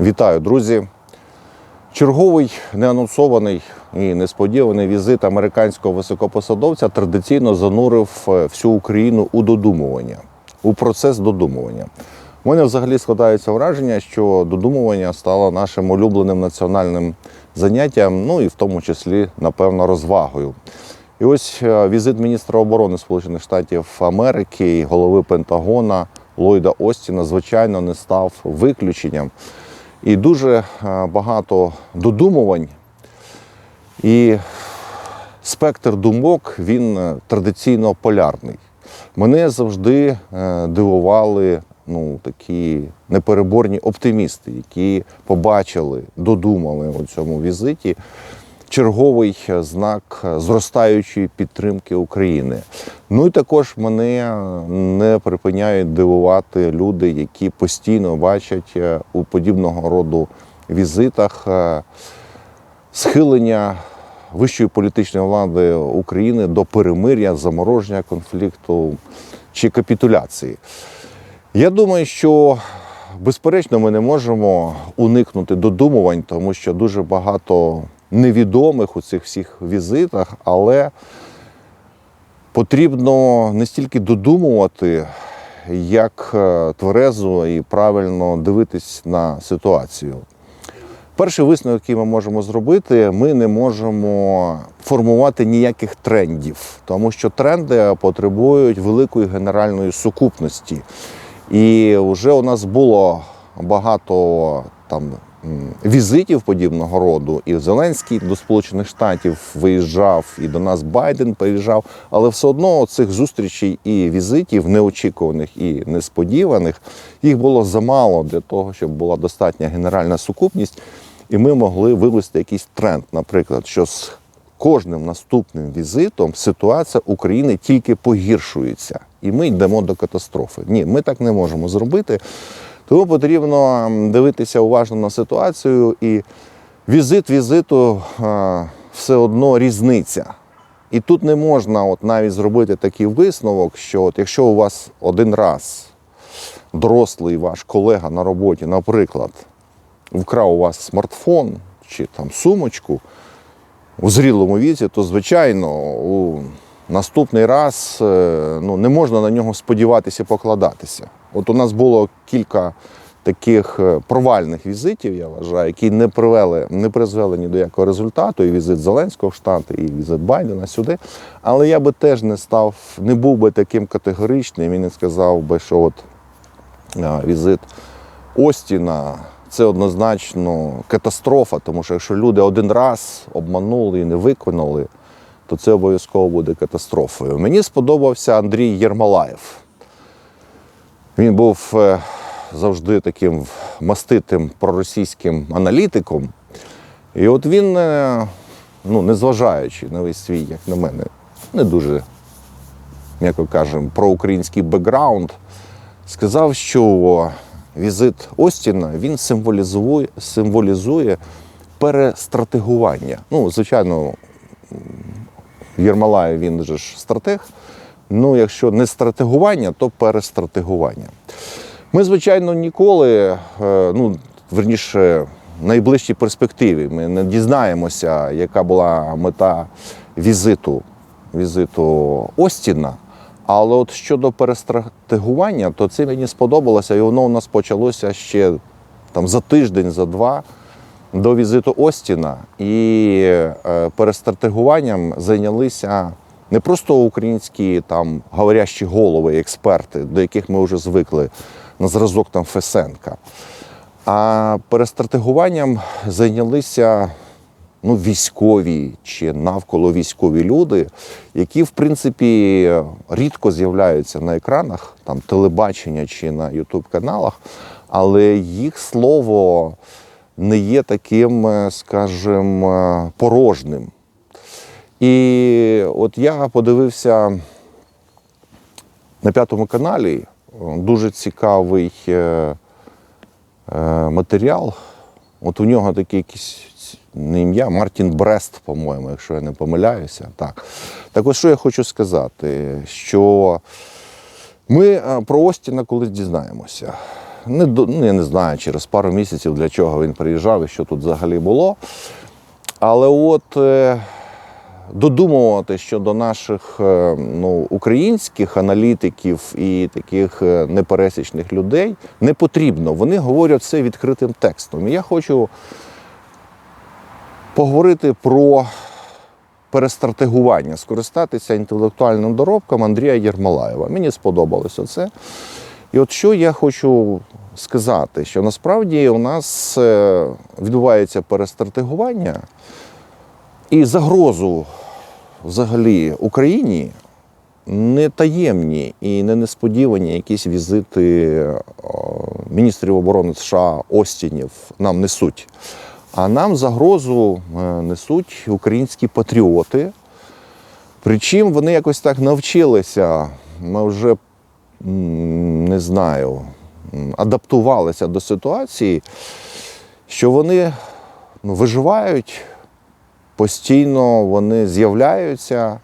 Вітаю, друзі! Черговий неанонсований і несподіваний візит американського високопосадовця традиційно занурив е, всю Україну у додумування, у процес додумування. У мене взагалі складається враження, що додумування стало нашим улюбленим національним заняттям, ну і в тому числі, напевно, розвагою. І ось е, візит міністра оборони Сполучених Штатів Америки і голови Пентагона Ллойда Остіна, звичайно, не став виключенням. І дуже е, багато додумувань. І спектр думок він е, традиційно полярний. Мене завжди е, дивували ну, такі непереборні оптимісти, які побачили, додумали у цьому візиті черговий знак зростаючої підтримки України. Ну і також мене не припиняють дивувати люди, які постійно бачать е, у подібного роду візитах е, схилення вищої політичної влади України до перемир'я, замороження конфлікту чи капітуляції. Я думаю, що безперечно ми не можемо уникнути додумувань, тому що дуже багато невідомих у цих всіх візитах, але потрібно не стільки додумувати, як е, тверезо і правильно дивитись на ситуацію. Перший висновок, який ми можемо зробити, ми не можемо формувати ніяких трендів, тому що тренди потребують великої генеральної сукупності. І вже у нас було багато там візитів подібного роду. І Зеленський до Сполучених Штатів виїжджав, і до нас Байден приїжджав. Але все одно цих зустрічей і візитів, неочікуваних і несподіваних, їх було замало для того, щоб була достатня генеральна сукупність, і ми могли вивести якийсь тренд, наприклад, що з кожним наступним візитом ситуація України тільки погіршується, і ми йдемо до катастрофи. Ні, ми так не можемо зробити. Тому потрібно дивитися уважно на ситуацію, і візит візиту все одно різниця. І тут не можна от навіть зробити такий висновок, що от якщо у вас один раз дорослий ваш колега на роботі, наприклад, вкрав у вас смартфон чи там сумочку у зрілому віці, то звичайно у наступний раз е, ну, не можна на нього сподіватися покладатися. От у нас було кілька таких е, провальних візитів, я вважаю, які не привели, не призвели ні до якого результату. І візит Зеленського в Штати, і візит Байдена сюди. Але я би теж не став, не був би таким категоричним і не сказав би, що от візит Остіна це однозначно катастрофа, тому що якщо люди один раз обманули і не виконали, то це обов'язково буде катастрофою. Мені сподобався Андрій Єрмолаєв. Він був е, завжди таким маститим проросійським аналітиком. І от він, е, ну, незважаючи на весь свій, як на мене, не дуже, м'яко кажемо, проукраїнський бекграунд, сказав, що візит Остіна він символізує, символізує перестратегування. Ну, звичайно, Єрмалаєв він же ж стратег. Ну, якщо не стратегування, то перестратегування. Ми, звичайно, ніколи, е, ну, верніше, в найближчій перспективі ми не дізнаємося, яка була мета візиту, візиту Остіна. Але от щодо перестратегування, то це мені сподобалося, і воно у нас почалося ще там за тиждень, за два до візиту Остіна. І е, перестратегуванням зайнялися не просто українські там говорящі голови, експерти, до яких ми вже звикли на зразок там Фесенка. А перестратегуванням зайнялися ну, військові чи навколо військові люди, які, в принципі, рідко з'являються на екранах там, телебачення чи на Ютуб-каналах, але їх слово не є таким, е, скажімо, порожним. І от я подивився на п'ятому каналі е, дуже цікавий е, е, матеріал. От у нього такий якийсь не ім'я, Мартін Брест, по-моєму, якщо я не помиляюся. Так. так ось що я хочу сказати, що ми е, про Остіна колись дізнаємося. Не, ну, я не знаю, через пару місяців для чого він приїжджав і що тут взагалі було. Але от е, додумувати щодо наших е, ну, українських аналітиків і таких е, непересічних людей не потрібно. Вони говорять все відкритим текстом. І я хочу поговорити про перестратегування, скористатися інтелектуальним доробком Андрія Єрмолаєва. Мені сподобалося це. І от що я хочу сказати, що насправді у нас е, відбувається перестратегування і загрозу взагалі Україні не таємні і не несподівані якісь візити міністрів оборони США Остінів нам несуть. А нам загрозу е, несуть українські патріоти. Причому вони якось так навчилися, ми вже не знаю, адаптувалися до ситуації, що вони ну, виживають, постійно вони з'являються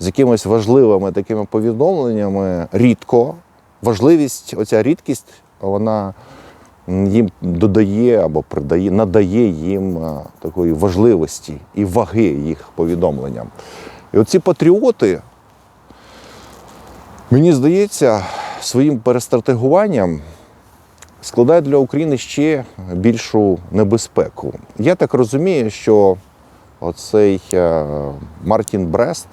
з якимись важливими такими повідомленнями рідко. Важливість, оця рідкість, вона їм додає або придає, надає їм такої важливості і ваги їх повідомленням. І оці патріоти, мені здається, своїм перестратегуванням складають для України ще більшу небезпеку. Я так розумію, що оцей е, Мартін Брест,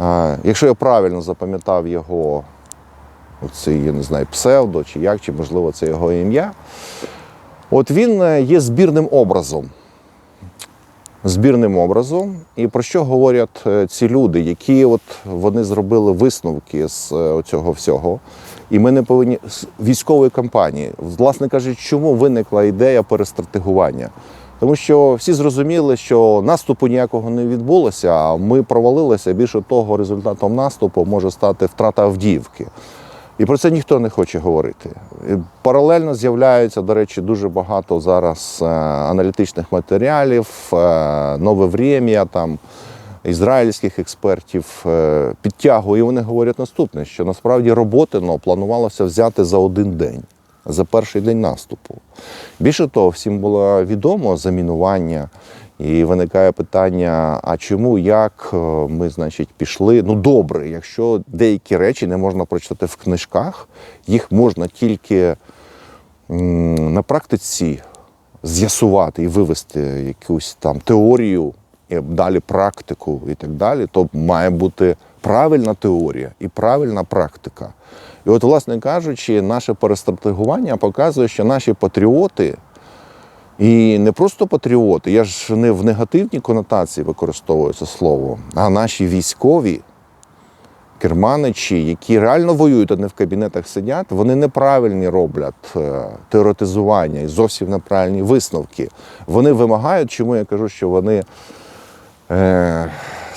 е, якщо я правильно запам'ятав його, оцей, я не знаю, псевдо чи як, чи можливо це його ім'я, от він е, є збірним образом. Збірним образом, і про що говорять е, ці люди, які от вони зробили висновки з е, цього всього. І ми не повинні з військової кампанії, власне кажучи, чому виникла ідея перестратегування? Тому що всі зрозуміли, що наступу ніякого не відбулося, а ми провалилися. Більше того, результатом наступу може стати втрата Авдіївки. І про це ніхто не хоче говорити. І Паралельно з'являється, до речі, дуже багато зараз е, аналітичних матеріалів, е, нове врем'я, там ізраїльських експертів е, підтягує. І вони говорять наступне: що насправді Роботино планувалося взяти за один день, за перший день наступу. Більше того, всім було відомо замінування. І виникає питання: а чому, як е, ми, значить, пішли? Ну добре, якщо деякі речі не можна прочитати в книжках, їх можна тільки на практиці з'ясувати і вивести якусь там теорію, і далі практику і так далі, то має бути правильна теорія і правильна практика. І от, власне кажучи, наше перестратегування показує, що наші патріоти. І не просто патріоти, я ж не в негативній конотації використовую це слово, а наші військові керманичі, які реально воюють, а не в кабінетах сидять, вони неправильні роблять е, теоретизування і зовсім неправильні висновки. Вони вимагають, чому я кажу, що вони е,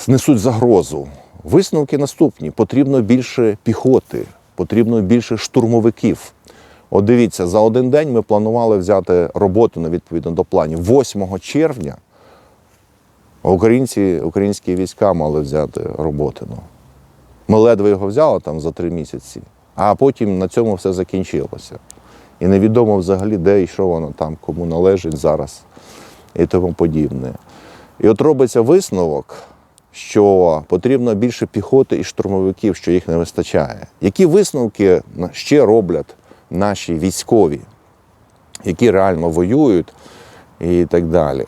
несуть загрозу. Висновки наступні: потрібно більше піхоти, потрібно більше штурмовиків. От дивіться, за один день ми планували взяти роботу на відповідно до планів. 8 червня українці, українські війська мали взяти Роботино. Ми ледве його взяли там за три місяці, а потім на цьому все закінчилося. І невідомо взагалі, де і що воно там, кому належить зараз і тому подібне. І от робиться висновок, що потрібно більше піхоти і штурмовиків, що їх не вистачає. Які висновки ще роблять наші військові, які реально воюють і так далі?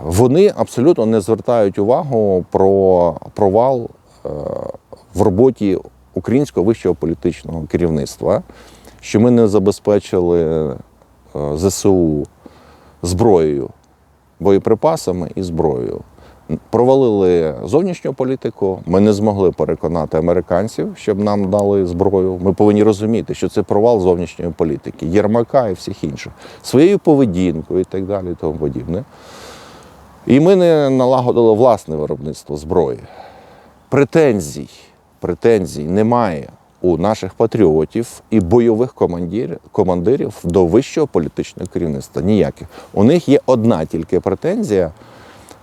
Вони абсолютно не звертають увагу про провал е, в роботі українського вищого політичного керівництва, що ми не забезпечили е, ЗСУ зброєю, боєприпасами і зброєю. Провалили зовнішню політику. Ми не змогли переконати американців, щоб нам дали зброю. Ми повинні розуміти, що це провал зовнішньої політики, Єрмака і всіх інших, своєю поведінкою і так далі, і тому подібне. І ми не налагодили власне виробництво зброї. Претензій, претензій немає у наших патріотів і бойових командирів, командирів до вищого політичного керівництва. Ніяких. У них є одна тільки претензія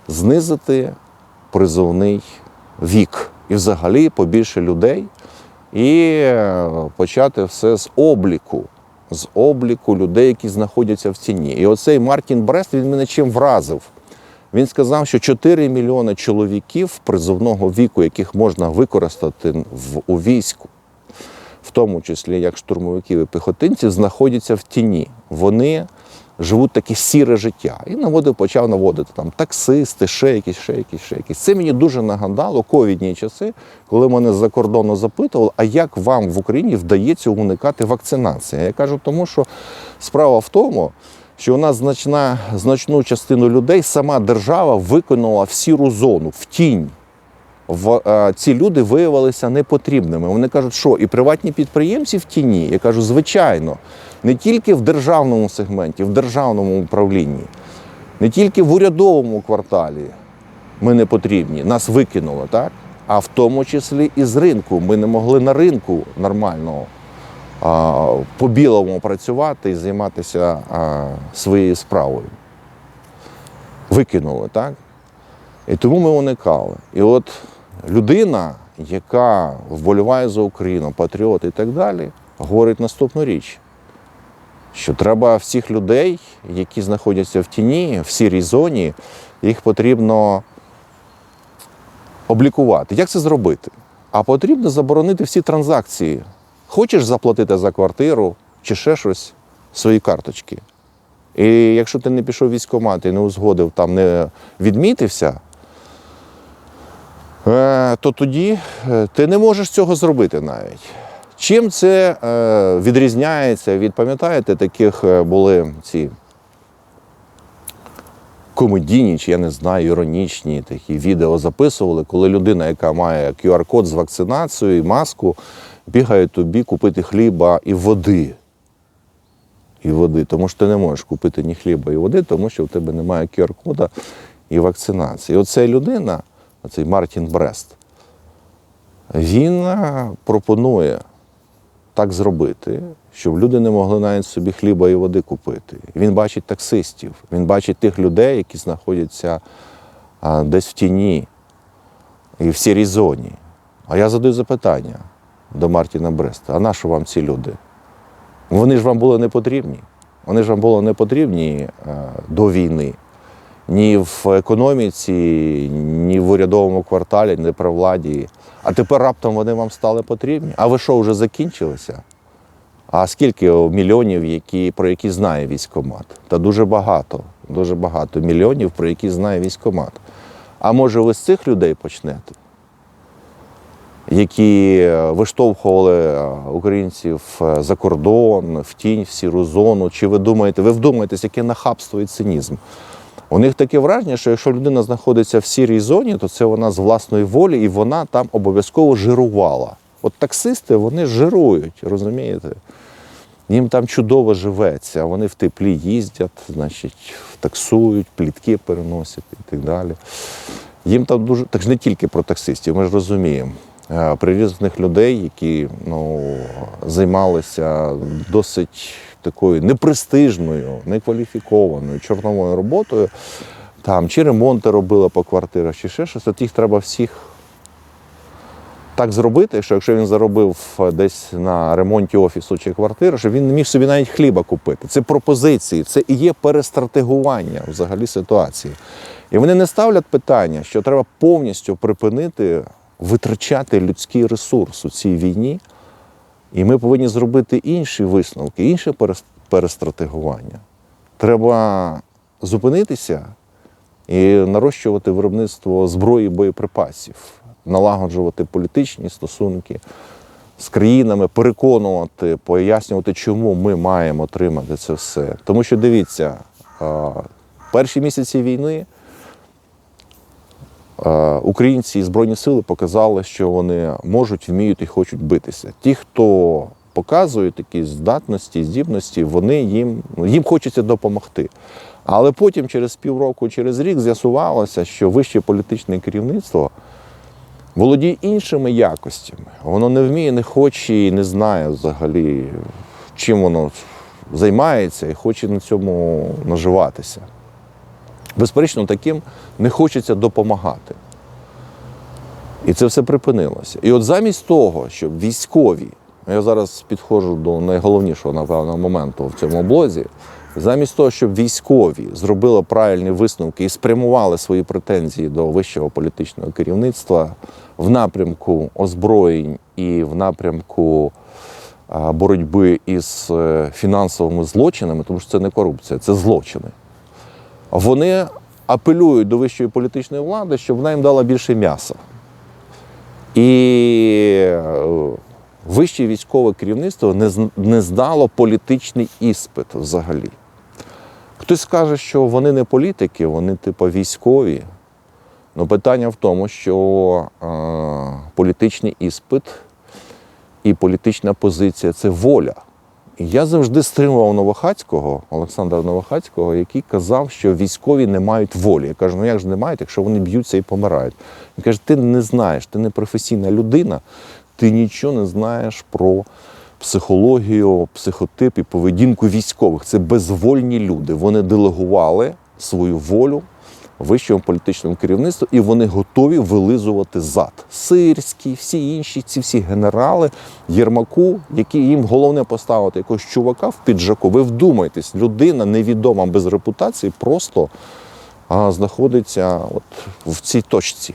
знизити призовний вік. І взагалі побільше людей і е, почати все з обліку, з обліку людей, які знаходяться в ціні. І оцей Мартін Брест він мене чим вразив. Він сказав, що 4 мільйони чоловіків призовного віку, яких можна використати в, у війську, в тому числі як штурмовиків і піхотинців, знаходяться в тіні. Вони живуть таке сіре життя. І наводив, почав наводити там таксисти, ще якісь, ще якісь, ще якісь. Це мені дуже нагадало ковідні часи, коли мене з-за кордону запитували, а як вам в Україні вдається уникати вакцинації? Я кажу, тому що справа в тому, що у нас значна, значну частину людей сама держава виконала в сіру зону, в тінь. В, е, ці люди виявилися непотрібними. Вони кажуть, що і приватні підприємці в тіні. Я кажу, звичайно, не тільки в державному сегменті, в державному управлінні, не тільки в урядовому кварталі ми не потрібні, нас викинуло, так? А в тому числі і з ринку. Ми не могли на ринку нормально а, по-білому працювати і займатися а, своєю справою. Викинули, так? І тому ми уникали. І от людина, яка вболіває за Україну, патріот і так далі, говорить наступну річ, що треба всіх людей, які знаходяться в тіні, в сірій зоні, їх потрібно облікувати. Як це зробити? А потрібно заборонити всі транзакції. Хочеш заплатити за квартиру чи ще щось свої карточки. І якщо ти не пішов військкомат і не узгодив, там не відмітився, то тоді е, ти не можеш цього зробити навіть. Чим це е, відрізняється від, пам'ятаєте, таких е, були ці комедійні, чи я не знаю, іронічні такі відео записували, коли людина, яка має QR-код з вакцинацією і маску, бігає тобі купити хліба і води. І води. Тому що ти не можеш купити ні хліба і води, тому що в тебе немає QR-кода і вакцинації. І оця людина, оцей Мартін Брест, він е, пропонує так зробити, щоб люди не могли навіть собі хліба і води купити. Він бачить таксистів, він бачить тих людей, які знаходяться десь в тіні і в сірій зоні. А я задаю запитання до Мартіна Бреста: а на що вам ці люди? Вони ж вам були не потрібні. Вони ж вам були не потрібні е, до війни. Ні в економіці, ні в урядовому кварталі, ні при владі. А тепер раптом вони вам стали потрібні. А ви що, вже закінчилися? А скільки мільйонів, які, про які знає військкомат? Та дуже багато, дуже багато мільйонів, про які знає військкомат. А може ви з цих людей почнете? які е, виштовхували е, українців е, за кордон, в тінь, в сіру зону. Чи ви думаєте, ви вдумаєтесь, яке нахабство і цинізм? У них таке враження, що якщо людина знаходиться в сірій зоні, то це вона з власної волі і вона там обов'язково жирувала. От таксисти вони жирують, розумієте? Їм там чудово живеться, вони в теплі їздять, значить, таксують, плітки переносять і так далі. Їм там дуже так ж не тільки про таксистів, ми ж розуміємо. Е, При різних людей, які ну, займалися досить такою непрестижною, некваліфікованою чорновою роботою, там чи ремонти робили по квартирах, чи ще щось, от їх треба всіх так зробити, що якщо він заробив десь на ремонті офісу чи квартири, щоб він не міг собі навіть хліба купити. Це пропозиції, це і є перестратегування взагалі ситуації. І вони не ставлять питання, що треба повністю припинити витрачати людський ресурс у цій війні. І ми повинні зробити інші висновки, інше перестратегування. Треба зупинитися і нарощувати виробництво зброї боєприпасів, налагоджувати політичні стосунки з країнами, переконувати, пояснювати, чому ми маємо отримати це все. Тому що дивіться, перші місяці війни українці і Збройні сили показали, що вони можуть, вміють і хочуть битися. Ті, хто показує такі здатності, здібності, вони їм, їм хочеться допомогти. Але потім, через півроку, через рік, з'ясувалося, що вище політичне керівництво володіє іншими якостями. Воно не вміє, не хоче і не знає взагалі, чим воно займається і хоче на цьому наживатися. Безперечно, таким не хочеться допомагати. І це все припинилося. І от замість того, щоб військові, я зараз підходжу до найголовнішого, напевно, моменту в цьому блозі, замість того, щоб військові зробили правильні висновки і спрямували свої претензії до вищого політичного керівництва в напрямку озброєнь і в напрямку боротьби із е, фінансовими злочинами, тому що це не корупція, це злочини. Вони апелюють до вищої політичної влади, щоб вона їм дала більше м'яса. І е, вище військове керівництво не, здало політичний іспит взагалі. Хтось скаже, що вони не політики, вони типу військові. Ну, питання в тому, що е, політичний іспит і політична позиція це воля. Я завжди стримував Новохацького, Олександра Новохацького, який казав, що військові не мають волі. Я кажу, ну як ж не мають, якщо вони б'ються і помирають. Він каже, ти не знаєш, ти не професійна людина, ти нічого не знаєш про психологію, психотип і поведінку військових. Це безвольні люди. Вони делегували свою волю вищому політичному керівництву, і вони готові вилизувати зад. Сирський, всі інші, ці всі генерали Єрмаку, які їм головне поставити якогось чувака в піджаку. Ви вдумайтесь, людина невідома без репутації, просто а, знаходиться от в цій точці,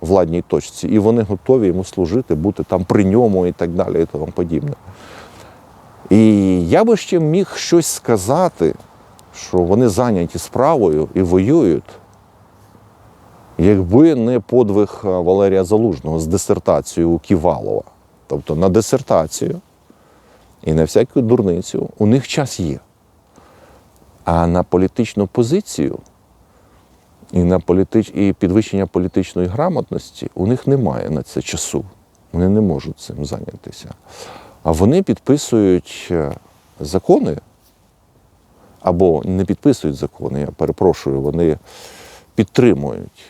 владній точці, і вони готові йому служити, бути там при ньому і так далі, і тому подібне. І я би ще міг щось сказати, що вони зайняті справою і воюють, якби не подвиг е, Валерія Залужного з дисертацією Ківалова. Тобто на дисертацію і на всяку дурницю у них час є. А на політичну позицію і на політич... і підвищення політичної грамотності у них немає на це часу. Вони не можуть цим зайнятися. А вони підписують е, закони, або не підписують закони, я перепрошую, вони підтримують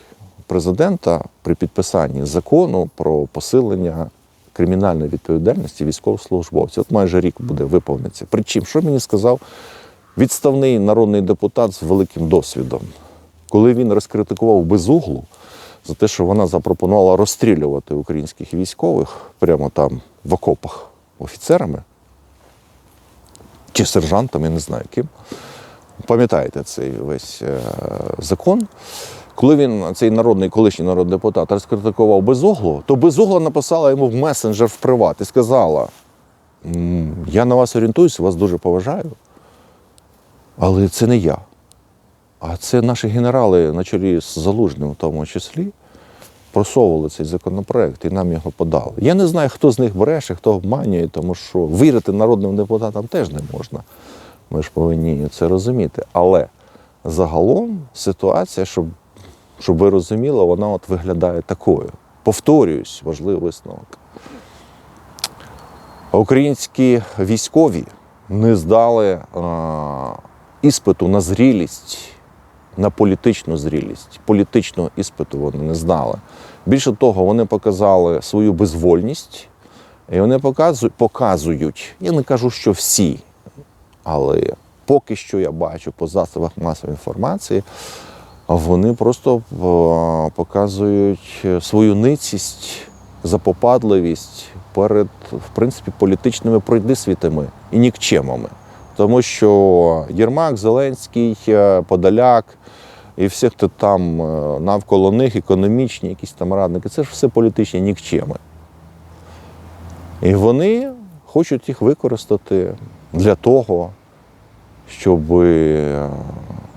президента при підписанні закону про посилення кримінальної відповідальності військовослужбовців. От майже рік буде виповниться. Причому, що мені сказав відставний народний депутат з великим досвідом, коли він розкритикував безуглу за те, що вона запропонувала розстрілювати українських військових прямо там в окопах офіцерами чи сержантами, я не знаю ким. Пам'ятаєте цей весь е, закон? Коли він, цей народний колишній народний депутат, розкритикував Безуглу, то Безугла написала йому в месенджер в приват і сказала: я на вас орієнтуюся, вас дуже поважаю, але це не я. А це наші генерали на чолі з Залужним, в тому числі, просовували цей законопроект і нам його подали. Я не знаю, хто з них бреше, хто обманює, тому що вірити народним депутатам теж не можна. Ми ж повинні це розуміти. Але загалом ситуація, щоб, щоб ви розуміли, вона от виглядає такою. Повторююсь, важливий висновок. Українські військові не здали е, іспиту на зрілість, на політичну зрілість. Політичного іспиту вони не здали. Більше того, вони показали свою безвольність, і вони показують, я не кажу, що всі, але поки що я бачу по засобах масової інформації, вони просто е, показують свою ницість, запопадливість перед, в принципі, політичними пройдисвітами і нікчемами. Тому що Єрмак, Зеленський, е, Подоляк і всі, хто там е, навколо них, економічні, якісь там радники, це ж все політичні нікчеми. І вони хочуть їх використати для того, щоб е,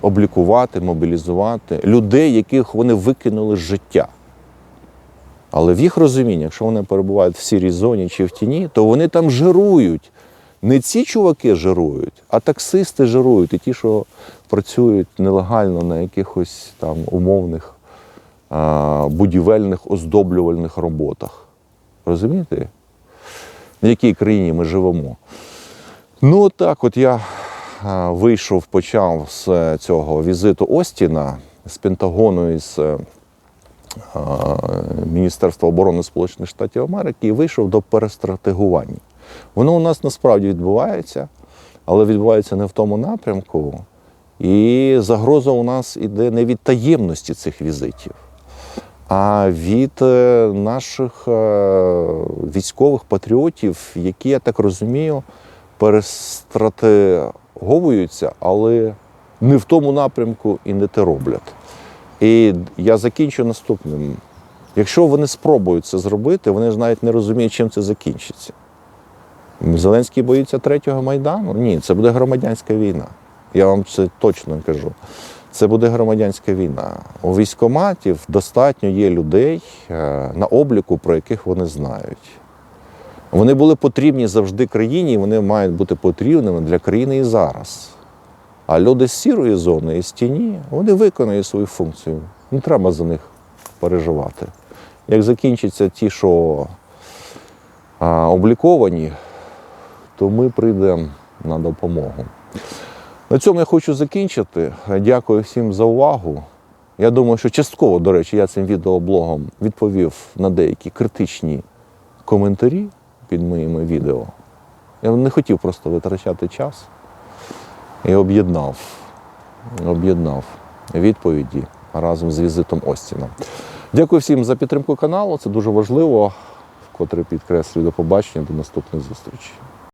облікувати, мобілізувати людей, яких вони викинули з життя. Але в їх розумінні, якщо вони перебувають в сірій зоні чи в тіні, то вони там жирують. Не ці чуваки жирують, а таксисти жирують, і ті, що працюють нелегально на якихось там умовних а, будівельних оздоблювальних роботах. Розумієте? В якій країні ми живемо? Ну, так, от я вийшов, почав з е, цього візиту Остіна з Пентагону із е, а, Міністерства оборони Сполучених Штатів Америки і вийшов до перестратегування. Воно у нас насправді відбувається, але відбувається не в тому напрямку. І загроза у нас іде не від таємності цих візитів, а від е, наших е, військових патріотів, які, я так розумію, перестратеговуються, але не в тому напрямку і не те роблять. І я закінчу наступним. Якщо вони спробують це зробити, вони навіть не розуміють, чим це закінчиться. Зеленський боїться третього майдану? Ні, це буде громадянська війна. Я вам це точно кажу. Це буде громадянська війна. У військоматів достатньо є людей е, на обліку, про яких вони знають. Вони були потрібні завжди країні, і вони мають бути потрібними для країни і зараз. А люди з сірої зони і з тіні, вони виконують свою функцію. Не треба за них переживати. Як закінчаться ті, що а, обліковані, то ми прийдемо на допомогу. На цьому я хочу закінчити. Дякую всім за увагу. Я думаю, що частково, до речі, я цим відеоблогом відповів на деякі критичні коментарі під моїми відео. Я не хотів просто витрачати час і об'єднав, об'єднав відповіді разом з візитом Остіна. Дякую всім за підтримку каналу. Це дуже важливо. Вкотре підкреслюю до побачення, до наступних зустрічей.